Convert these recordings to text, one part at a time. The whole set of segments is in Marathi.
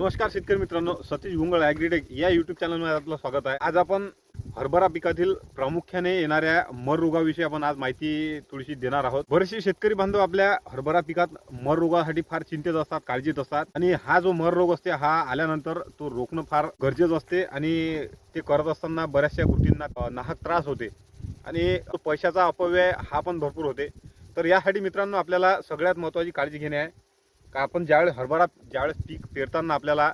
नमस्कार शेतकरी मित्रांनो सतीश गुंगळ ॲग्रीटेक या युट्यूब चॅनलमध्ये आपलं स्वागत आहे. आज आपण हरभरा पिकातील प्रामुख्याने येणाऱ्या मर रोगाविषयी आपण आज माहिती थोडीशी देणार आहोत. बरेचसे शेतकरी बांधव आपल्या हरभरा पिकात मर रोगासाठी फार चिंतेत असतात काळजीत असतात आणि हा जो मर रोग असते हा आल्यानंतर तो रोखणं फार गरजेचं असते आणि ते करत असताना बऱ्याचशा गोष्टींना नाहक त्रास होते आणि पैशाचा अपव्यय हा पण भरपूर होते. तर यासाठी मित्रांनो आपल्याला सगळ्यात महत्त्वाची काळजी घेणे आहे. का आपण ज्यावेळेस हरभरा ज्यावेळेस पीक पेरताना आपल्याला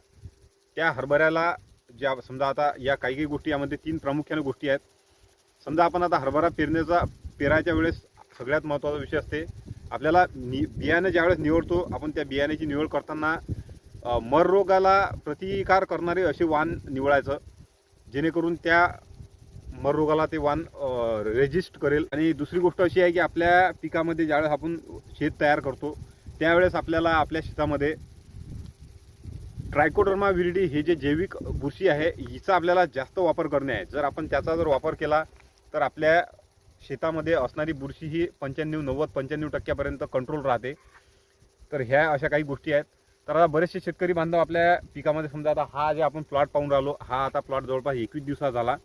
त्या हरभऱ्याला ज्या समजा आता या काही काही गोष्टी यामध्ये तीन प्रामुख्याने गोष्टी आहेत. समजा आपण आता हरभरा पेरण्याचा पेरायच्या वेळेस सगळ्यात महत्त्वाचा विषय असते. आपल्याला नि बियाणं ज्यावेळेस निवडतो आपण त्या बियाण्याची निवड करताना मररोगाला मर रोगाला प्रतिकार करणारे असे वाण निवडायचं. जेणेकरून त्या मर रोगाला ते वाण रेजिस्ट करेल. आणि दुसरी गोष्ट अशी आहे की आपल्या पिकामध्ये ज्यावेळेस आपण शेत तयार करतो त्यावेळेस आपल्याला आपल्या शेतामध्ये ट्रायकोडर्मा विरिडी हे जे जैविक बुरशी आहे हिचा आपल्याला जास्त वापर करणे आहे. जर आपण त्याचा जर वापर केला तर आपल्या शेतामध्ये असणारी बुरशी ही पंच्याण्णव नव्वद पंच्याण्णव टक्क्यापर्यंत कंट्रोल राहते. तर ह्या अशा काही गोष्टी आहेत. तर आता बरेचसे शेतकरी बांधव आपल्या पिकामध्ये समजा आता हा जे आपण प्लॉट पाहून राहिलो हा आता प्लॉट जवळपास एकवीस दिवसा झाला.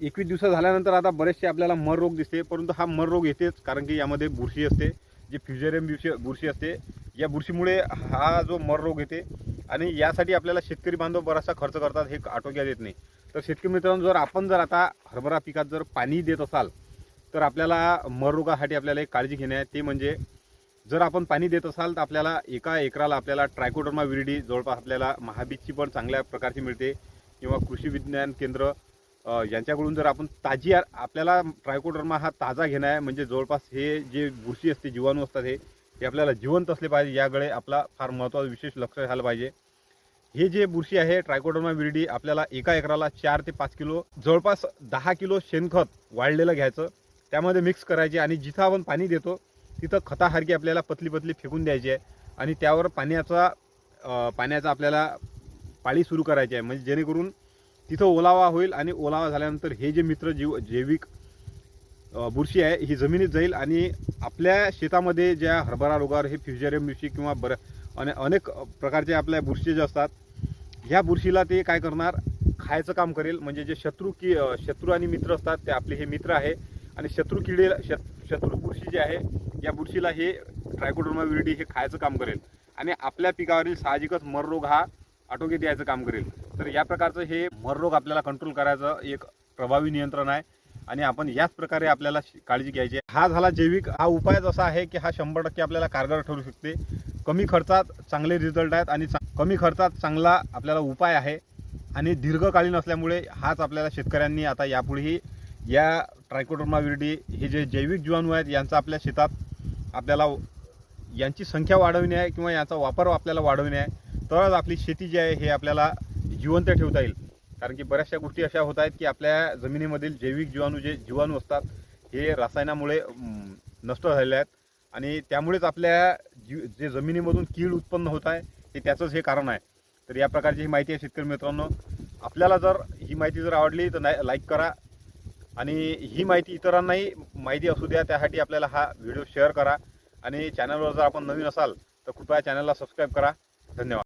एकवीस दिवसा झाल्यानंतर आता बरेचसे आपल्याला मर रोग दिसते परंतु हा मर रोग येतेच कारण की यामध्ये बुरशी असते. जे फ्युजेरियम बुरशी बुरशी असते या बुरशीमुळे हा जो मर रोग येते आणि यासाठी आपल्याला शेतकरी बांधव बराचसा खर्च करतात हे आटोक्यात येत नाही. तर शेतकरी मित्रांनो जर आपण जर आता हरभरा पिकात जर पाणी देत असाल तर आपल्याला मर रोगासाठी आपल्याला एक काळजी घेणे आहे. ते म्हणजे जर आपण पाणी देत असाल तर आपल्याला एका एकराला आपल्याला ट्रायकोडर्मा विरडी जवळपास आपल्याला महाबीजची पण चांगल्या प्रकारची मिळते. किंवा कृषी विज्ञान केंद्र यांच्याकडून जर आपण ताजी आपल्याला ट्रायकोडर्मा हा ताजा घेणं आहे म्हणजे जवळपास हे जे बुरशी असते जीवाणू असतात हे हे आपल्याला जिवंत असले पाहिजे. याकडे आपला फार महत्त्वाचं विशेष लक्ष झालं पाहिजे. हे जे बुरशी आहे ट्रायकोडर्मा विरडी आपल्याला एका एकराला चार ते पाच किलो जवळपास दहा किलो शेणखत वाळलेलं घ्यायचं. त्यामध्ये मिक्स करायचे आणि जिथं आपण पाणी देतो तिथं खतासारखी आपल्याला पतली पतली फेकून द्यायची आहे. आणि त्यावर पाण्याचा पाण्याचा आपल्याला पाळी सुरू करायची आहे. म्हणजे जेणेकरून तिथं ओलावा होईल आणि ओलावा झाल्यानंतर हे जे मित्र जीव जैविक बुरशी आहे ही जमिनीत जाईल आणि आपल्या शेतामध्ये ज्या हरभरा रोगावर हे फ्युजेरियम बुरशी किंवा बर अने अनेक प्रकारचे आपल्या बुरशी जे असतात ह्या बुरशीला ते काय करणार? खायचं काम करेल. म्हणजे जे शत्रू की शत्रू आणि मित्र असतात ते आपले हे मित्र आहे. आणि शत्रू किडे शत्रू बुरशी जे आहे या बुरशीला हे ट्रायकोडर्मा विरडी हे खायचं काम करेल. आणि आपल्या पिकावरील साहजिकच मर रोग हा आटोक्यात यायचं काम करेल. तर या प्रकारचं हे मररोग आपल्याला कंट्रोल करायचं एक प्रभावी नियंत्रण आहे. आणि आपण याच प्रकारे आपल्याला काळजी घ्यायची हा झाला जैविक. हा उपाय जसा आहे की हा शंभर टक्के आपल्याला कारगर ठरू शकते. कमी खर्चात चांगले रिझल्ट आहेत आणि चा- कमी खर्चात चांगला आपल्याला उपाय आहे. आणि दीर्घकालीन असल्यामुळे हाच आपल्याला शेतकऱ्यांनी आता यापुढेही या ट्रायकोडर्मा विरडी हे जे जैविक जीवाणू आहेत यांचा आपल्या शेतात आपल्याला यांची संख्या वाढवणे आहे किंवा यांचा वापर आपल्याला वाढवणे आहे. तरच आपली शेती जी आहे हे आपल्याला जिवंत ठेवता येईल. कारण की बऱ्याचशा गोष्टी अशा होत आहेत की आपल्या जमिनीमधील जैविक जीवाणू जे जीवाणू असतात हे रसायनामुळे नष्ट झालेले आहेत. आणि त्यामुळेच आपल्या जी जे जमिनीमधून कीड उत्पन्न होत आहे हे त्याचंच हे कारण आहे. तर या प्रकारची ही माहिती आहे शेतकरी मित्रांनो. आपल्याला जर ही माहिती जर आवडली तर नाही लाईक करा. आणि ही माहिती इतरांनाही माहिती असू द्या त्यासाठी आपल्याला हा व्हिडिओ शेअर करा. आणि चॅनलवर जर आपण नवीन असाल तर कृपया चॅनलला सबस्क्राईब करा. धन्यवाद.